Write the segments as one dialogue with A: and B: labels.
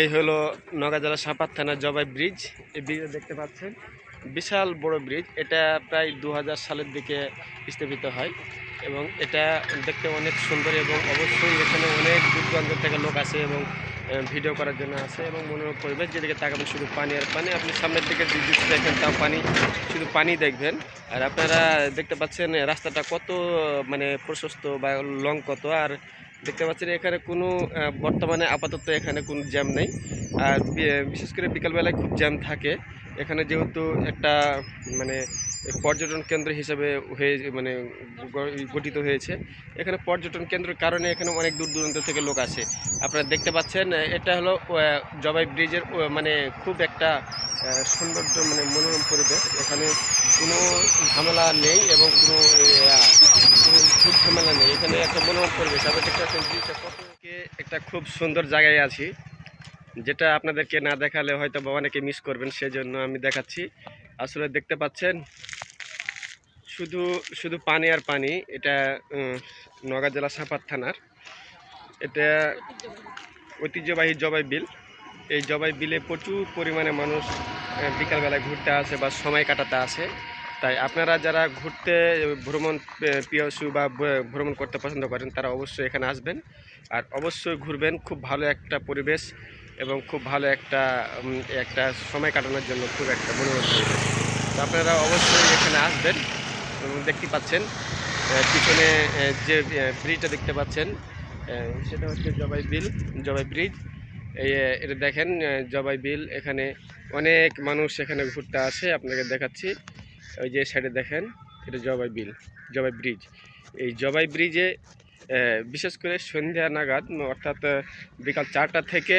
A: এই হলো নগা জেলা সাপাত থানার জবাই ব্রিজ। এই ব্রিজে দেখতে পাচ্ছেন। বিশাল বড় ব্রিজ। এটা প্রায় দু হাজার সালের দিকে স্থাপিত হয় এবং এটা দেখতে অনেক সুন্দর এবং অবশ্যই এখানে অনেক দূর দূরান্ত থেকে লোক আসে এবং ভিডিও করার জন্য আসে এবং মনোরম পরিবেশ। যেদিকে তাকাবেন শুধু পানি আর পানি। আপনি সামনের দিকে যে দৃশ্য দেখেন তাও পানি, শুধু পানি দেখবেন। আর আপনারা দেখতে পাচ্ছেন রাস্তাটা কত মানে প্রশস্ত বা লং কত আর দেখতে পাচ্ছেন এখানে কোনো বর্তমানে আপাতত এখানে কোনো জ্যাম নেই। আর বিশেষ করে বিকালবেলায় খুব জ্যাম থাকে। এখানে যেহেতু একটা মানে পর্যটন কেন্দ্র হিসেবে হয়ে মানে গঠিত হয়েছে। এখানে পর্যটন কেন্দ্রের কারণে এখানে অনেক দূর দূরান্ত থেকে লোক আসে। আপনারা দেখতে পাচ্ছেন এটা হলো জবাই ব্রিজের মানে খুব একটা সৌন্দর্য মানে মনোরম পরিবেশ। এখানে কোনো ঝামেলা নেই এবং কোনো খুব ঝামেলা নেই। এখানে একটা মনোরম পরিবেশ। আমি কত একটা খুব সুন্দর জায়গায় আছি, যেটা আপনাদেরকে না দেখালে হয়তো বা অনেকে মিস করবেন, সেজন্য আমি দেখাচ্ছি। আসলে দেখতে পাচ্ছেন, শুধু শুধু পানি আর পানি। এটা নওগাঁ জেলা সাপাত থানার। এটা ঐতিহ্যবাহী জবাই বিল। এই জবাই বিলে প্রচুর পরিমাণে মানুষ বিকালবেলায় ঘুরতে আসে বা সময় কাটাতে আসে। তাই আপনারা যারা ঘুরতে ভ্রমণ আহ, প্রিয়সু বা ভ্রমণ করতে পছন্দ করেন তারা অবশ্যই এখানে আসবেন। আর অবশ্যই ঘুরবেন খুব ভালো একটা পরিবেশ এবং খুব ভালো একটা একটা সময় কাটানোর জন্য খুব একটা মনোরম তো আপনারা অবশ্যই এখানে আসবেন দেখতে পাচ্ছেন পিছনে যে ব্রিজটা দেখতে পাচ্ছেন সেটা হচ্ছে জবাই বিল জবাই ব্রিজ। এটা দেখেন জবাই বিল, এখানে অনেক মানুষ এখানে ঘুরতে আসে, আপনাকে দেখাচ্ছি। ওই যে সাইডে দেখেন, এটা জবাই বিল, জবাই ব্রিজ। এই জবাই ব্রিজে বিশেষ করে সন্ধ্যা নাগাদ, অর্থাৎ বিকাল চারটা থেকে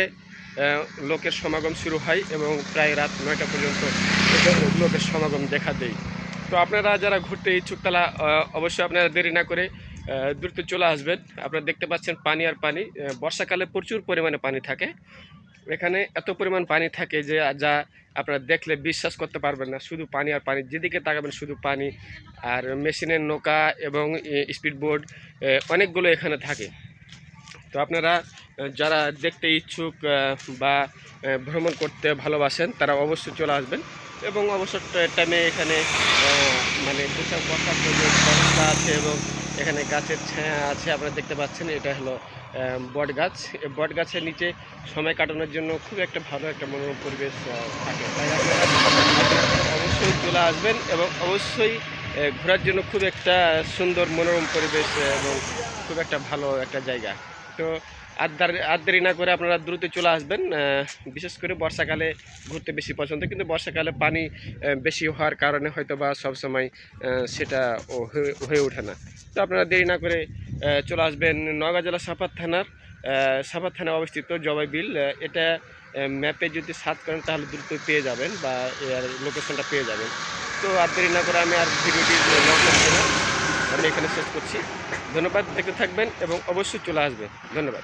A: লোকের সমাগম শুরু হয় এবং প্রায় রাত নয়টা পর্যন্ত লোকের সমাগম দেখা দেয়। তো আপনারা যারা ঘুরতে ইচ্ছুক, তারা অবশ্যই আপনারা দেরি না করে দ্রুত চলে আসবেন। আপনারা দেখতে পাচ্ছেন পানি আর পানি। বর্ষাকালে প্রচুর পরিমাণে পানি থাকে। এখানে এত পরিমাণ পানি থাকে যে যা আপনারা দেখলে বিশ্বাস করতে পারবেন না। শুধু পানি আর পানি। যেদিকে তাকাবেন শুধু পানি। আর মেশিনের নৌকা এবং স্পিড বোর্ড অনেকগুলো এখানে থাকে। তো আপনারা যারা দেখতে ইচ্ছুক বা ভ্রমণ করতে ভালোবাসেন, তারা অবশ্যই চলে আসবেন। এবং অবসর টাইমে এখানে মানে জন্য ব্যবস্থা আছে এবং এখানে গাছের ছায়া আছে, আপনারা দেখতে পাচ্ছেন, এটা হলো বট গাছ বট গাছের নিচে সময় কাটানোর জন্য খুব একটা ভালো একটা মনোরম পরিবেশ থাকে। অবশ্যই চলে আসবেন এবং অবশ্যই ঘোরার জন্য খুব একটা সুন্দর মনোরম পরিবেশ, এবং খুব একটা ভালো একটা জায়গা। তো আর দেরি না করে আপনারা দ্রুত চলে আসবেন বিশেষ করে বর্ষাকালে ঘুরতে বেশি পছন্দ, কিন্তু বর্ষাকালে পানি বেশি হওয়ার কারণে হয়তো বা সবসময় সেটা হয়ে- ওঠে না। তো আপনারা দেরি না করে চলে আসবেন নওগাঁ জেলা সাপাত থানার সাপাত থানায় অবস্থিত জবাই বিল এটা ম্যাপে যদি সার্চ করেন তাহলে দ্রুত পেয়ে যাবেন বা এর লোকেশনটা পেয়ে যাবেন। তো আর দেরি না করে আমি আর ভিডিওটি আমি এখানে শেষ করছি। ধন্যবাদ, দেখতে থাকবেন এবং অবশ্যই চলে আসবেন। ধন্যবাদ।